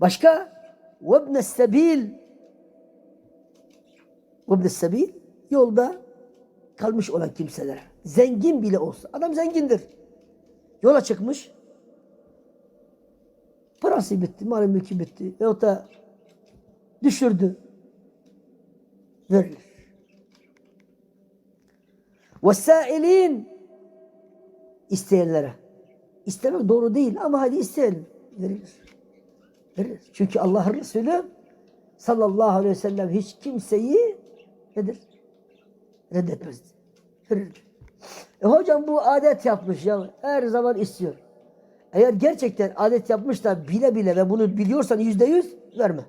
Başka? وَابْنَ السَّب۪يلِ وَابْنَ السَّب۪يلِ Yolda kalmış olan kimselere. Zengin bile olsa. Adam zengindir. Yola çıkmış. Parası bitti, malı mülkü bitti. Veyahut da düşürdü. Verilir. وَالسَّائِلِينَ isteyenlere. İstemek doğru değil ama hadi isteyelim. Verilir. Verilir. Çünkü Allah'ın Resulü sallallahu aleyhi ve sellem hiç kimseyi nedir? Reddetmezdi. Verirdi. E hocam bu adet yapmış ya. Her zaman istiyor. Eğer gerçekten adet yapmış da bile bile ve bunu biliyorsan yüzde yüz verme.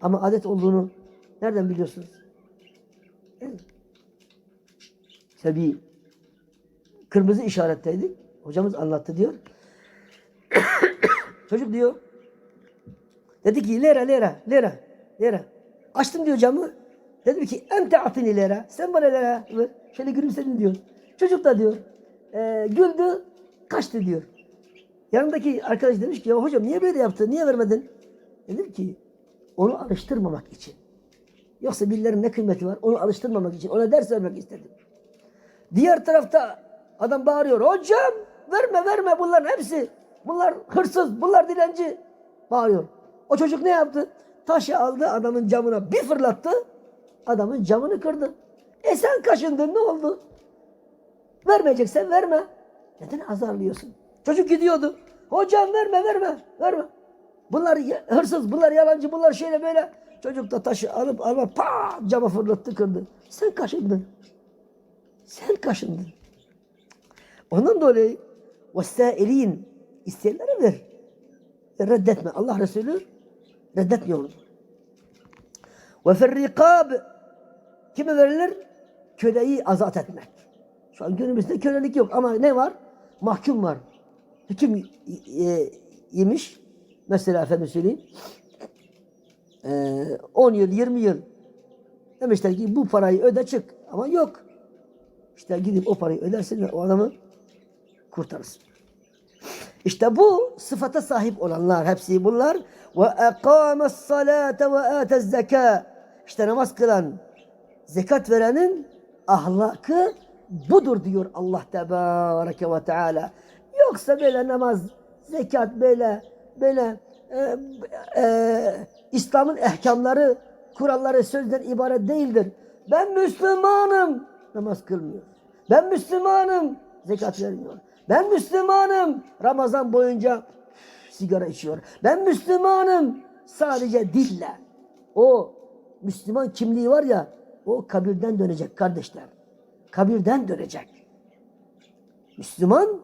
Ama adet olduğunu nereden biliyorsunuz? Tabii kırmızı işaretteydik. Hocamız anlattı diyor. Çocuk diyor. Dedi ki lera lera lera lera. Açtım diyor camı. Dedim ki ente atini lera. Sen bana ver. Şöyle gülümsedin diyor. Çocuk da diyor. E, güldü kaçtı diyor. Yanındaki arkadaş demiş ki ya hocam niye böyle yaptın? Niye vermedin? Dedim ki onu alıştırmamak için. Yoksa birilerinin ne kıymeti var? Onu alıştırmamak için. Ona ders vermek istedim. Diğer tarafta adam bağırıyor. Hocam verme verme bunların hepsi. Bunlar hırsız, bunlar dilenci. Bağırıyor. O çocuk ne yaptı? Taşı aldı adamın camına bir fırlattı. Adamın camını kırdı. E sen kaşındın ne oldu? Vermeyeceksen verme. Neden azarlıyorsun? Çocuk gidiyordu. Hocam verme verme verme. Bunlar hırsız, bunlar yalancı, bunlar şöyle böyle. Çocuk da taşı alıp alma pa cama fırlattı kırdı. Sen kaşındın. Sen kaşındın. Ondan dolayı vestailin isteyenlere ver. Reddetme. Allah Resulü reddetmiyoruz. Ve ferrikab kime verilir? Köleyi azat etmek. Şu an günümüzde kölelik yok ama ne var? Mahkum var. Hüküm e, yemiş. Mesela efendim söyleyeyim. Ee, 10 yıl, 20 yıl demişler ki bu parayı öde çık. Ama yok. İşte gidip o parayı ödersin ve o adamı kurtarırsın. İşte bu sıfata sahip olanlar hepsi bunlar ve aqamas salate ve atez zeka. İşte namaz kılan, zekat verenin ahlakı budur diyor Allah Tebareke ve Teala. Yoksa böyle namaz, zekat böyle böyle e, e, İslam'ın ehkamları, kuralları sözden ibaret değildir. Ben Müslümanım. Namaz kılmıyor. Ben Müslümanım. Zekat vermiyor. Ben Müslümanım. Ramazan boyunca sigara içiyor. Ben Müslümanım. Sadece dille. O Müslüman kimliği var ya o kabirden dönecek kardeşler. Kabirden dönecek. Müslüman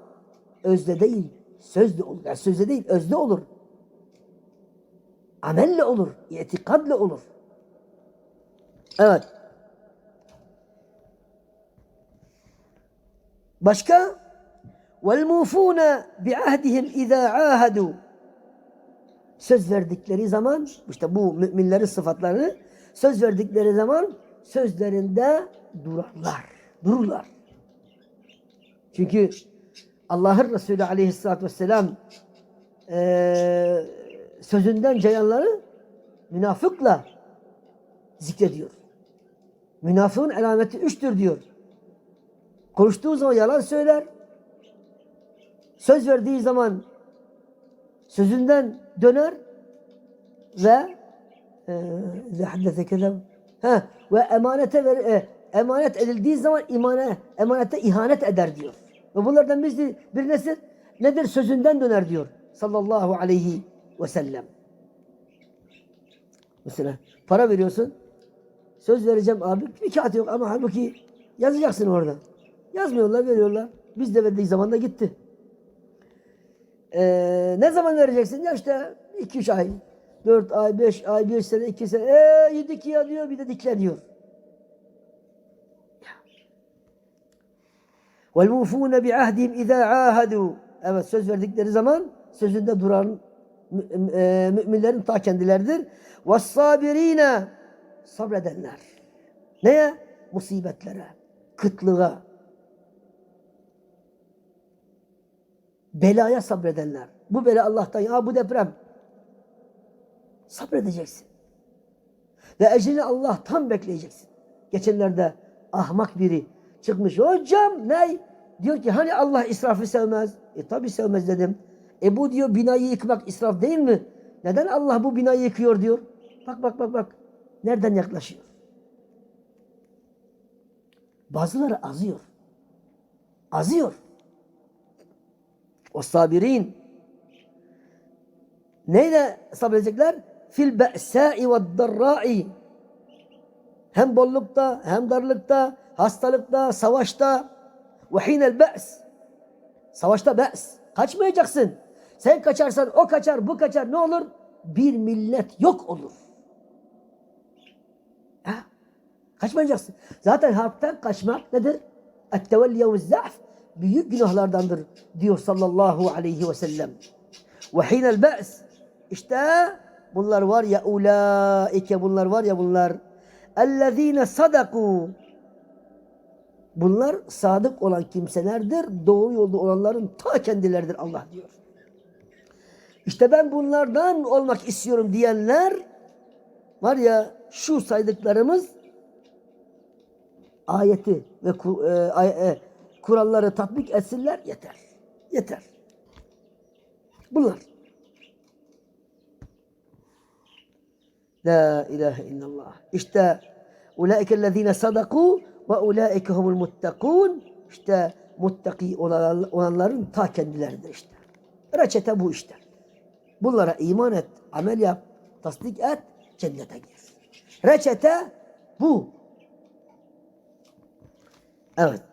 özde değil, sözde olur. Yani sözde değil, özde olur. Amelle olur, itikadle olur. Evet. Başka? وَالْمُوفُونَ بِعَهْدِهِمْ اِذَا عَاهَدُوا Söz verdikleri zaman, işte bu müminlerin sıfatlarını, söz verdikleri zaman sözlerinde durarlar. Dururlar. Çünkü Allah'ın Resulü aleyhissalatü vesselam eee sözünden cayanları münafıkla zikrediyor. Münafığın alameti üçtür diyor. Konuştuğu zaman yalan söyler. Söz verdiği zaman sözünden döner ve e, ve emanete ver, e, emanet edildiği zaman imane, emanete ihanet eder diyor. Ve bunlardan birisi bir nesil nedir? Sözünden döner diyor. Sallallahu aleyhi ve sellem. Mesela para veriyorsun. Söz vereceğim abi. Bir kağıt yok ama halbuki yazacaksın orada. Yazmıyorlar, veriyorlar. Biz de verdiği zaman da gitti. Ee, ne zaman vereceksin? Ya işte 2-3 ay, 4 ay, 5 ay, 1 sene, 2 sene. Eee yedik ya diyor, bir de dikle diyor. وَالْمُوفُونَ بِعَهْدِهِمْ اِذَا عَاهَدُوا Evet söz verdikleri zaman sözünde duran mü- e, müminlerin ta kendileridir. وَالصَّابِر۪ينَ Sabredenler. Neye? Musibetlere, kıtlığa, belaya sabredenler. Bu bela Allah'tan ya bu deprem. Sabredeceksin. Ve ecelini Allah tam bekleyeceksin. Geçenlerde ahmak biri çıkmış. Hocam ne? Diyor ki hani Allah israfı sevmez. E tabi sevmez dedim. E bu diyor binayı yıkmak israf değil mi? Neden Allah bu binayı yıkıyor diyor. Bak bak bak bak. Nereden yaklaşıyor? Bazıları azıyor. Azıyor. O sabirin. Neyle sabredecekler? Fil be'sâ'i ve darra'i. Hem bollukta, hem darlıkta, hastalıkta, savaşta. Ve hinel be's. Savaşta be's. Kaçmayacaksın. Sen kaçarsan o kaçar, bu kaçar. Ne olur? Bir millet yok olur. Ha? Kaçmayacaksın. Zaten harpten kaçmak nedir? Ettevelliye ve za'f. Büyük günahlardandır diyor sallallahu aleyhi ve sellem. Ve hinel be's. İşte bunlar var ya ulaike bunlar var ya bunlar. Ellezine sadaku. Bunlar sadık olan kimselerdir. Doğru yolda olanların ta kendileridir Allah diyor. İşte ben bunlardan olmak istiyorum diyenler var ya şu saydıklarımız ayeti ve e, e, kuralları tatbik etsinler yeter. Yeter. Bunlar. La ilahe illallah. İşte ulaikellezine sadaku ve ulaike humul muttakun. İşte muttaki olan- olanların ta kendileridir işte. Reçete bu işte. Bunlara iman et, amel yap, tasdik et, cennete gir. Reçete bu. Evet.